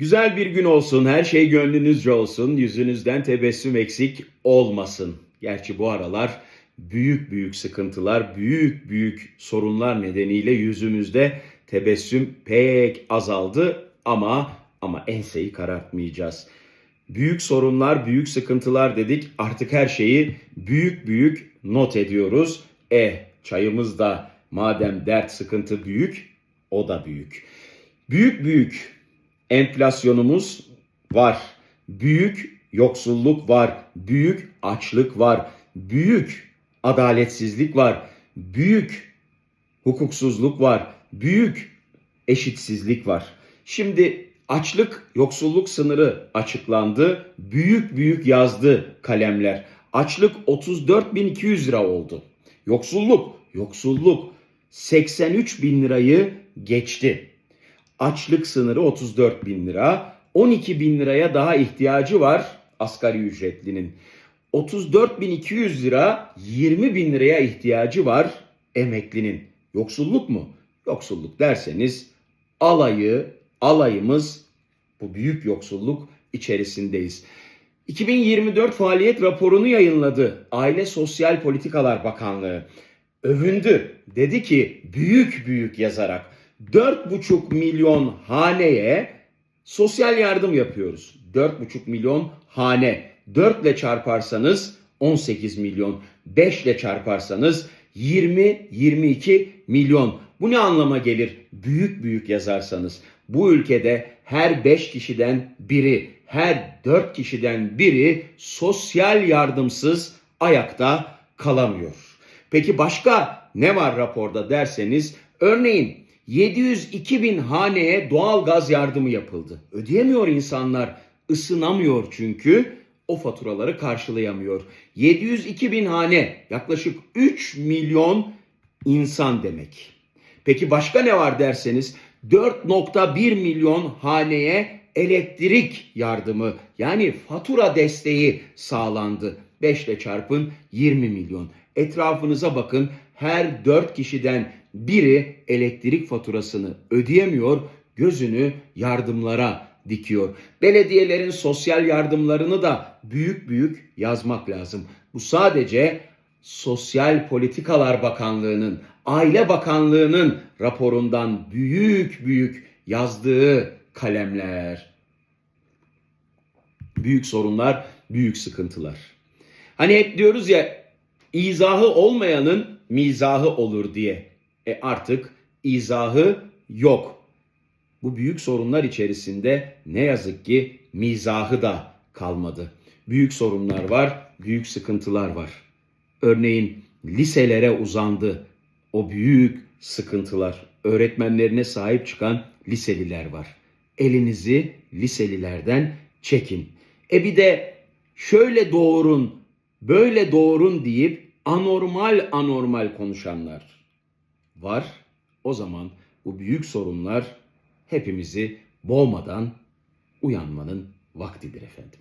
Güzel bir gün olsun, her şey gönlünüzce olsun, yüzünüzden tebessüm eksik olmasın. Gerçi bu aralar büyük büyük sıkıntılar, büyük büyük sorunlar nedeniyle yüzümüzde tebessüm pek azaldı ama ama enseyi karartmayacağız. Büyük sorunlar, büyük sıkıntılar dedik. Artık her şeyi büyük büyük not ediyoruz. E çayımız da madem dert sıkıntı büyük, o da büyük. Büyük büyük enflasyonumuz var. Büyük yoksulluk var. Büyük açlık var. Büyük adaletsizlik var. Büyük hukuksuzluk var. Büyük eşitsizlik var. Şimdi açlık, yoksulluk sınırı açıklandı. Büyük büyük yazdı kalemler. Açlık 34.200 lira oldu. Yoksulluk, yoksulluk 83 bin lirayı geçti. Açlık sınırı 34 bin lira. 12 bin liraya daha ihtiyacı var asgari ücretlinin. 34.200 lira 20 bin liraya ihtiyacı var emeklinin. Yoksulluk mu? Yoksulluk derseniz alayı, alayımız bu büyük yoksulluk içerisindeyiz. 2024 faaliyet raporunu yayınladı Aile Sosyal Politikalar Bakanlığı. Övündü. Dedi ki büyük büyük yazarak 4,5 milyon haneye sosyal yardım yapıyoruz. 4,5 milyon hane. 4 ile çarparsanız 18 milyon. 5 ile çarparsanız 20-22 milyon. Bu ne anlama gelir? Büyük büyük yazarsanız. Bu ülkede her 5 kişiden biri, her 4 kişiden biri sosyal yardımsız ayakta kalamıyor. Peki başka ne var raporda derseniz örneğin 702 bin haneye doğal gaz yardımı yapıldı. Ödeyemiyor insanlar, ısınamıyor çünkü o faturaları karşılayamıyor. 702 bin hane yaklaşık 3 milyon insan demek. Peki başka ne var derseniz 4.1 milyon haneye elektrik yardımı yani fatura desteği sağlandı. 5 ile çarpın 20 milyon. Etrafınıza bakın her 4 kişiden biri elektrik faturasını ödeyemiyor, gözünü yardımlara dikiyor. Belediyelerin sosyal yardımlarını da büyük büyük yazmak lazım. Bu sadece Sosyal Politikalar Bakanlığı'nın, Aile Bakanlığı'nın raporundan büyük büyük yazdığı kalemler. Büyük sorunlar, büyük sıkıntılar. Hani hep diyoruz ya izahı olmayanın mizahı olur diye. E artık izahı yok. Bu büyük sorunlar içerisinde ne yazık ki mizahı da kalmadı. Büyük sorunlar var, büyük sıkıntılar var. Örneğin liselere uzandı o büyük sıkıntılar. Öğretmenlerine sahip çıkan liseliler var. Elinizi liselilerden çekin. E bir de şöyle doğurun, böyle doğurun deyip anormal anormal konuşanlar var. O zaman bu büyük sorunlar hepimizi boğmadan uyanmanın vaktidir efendim.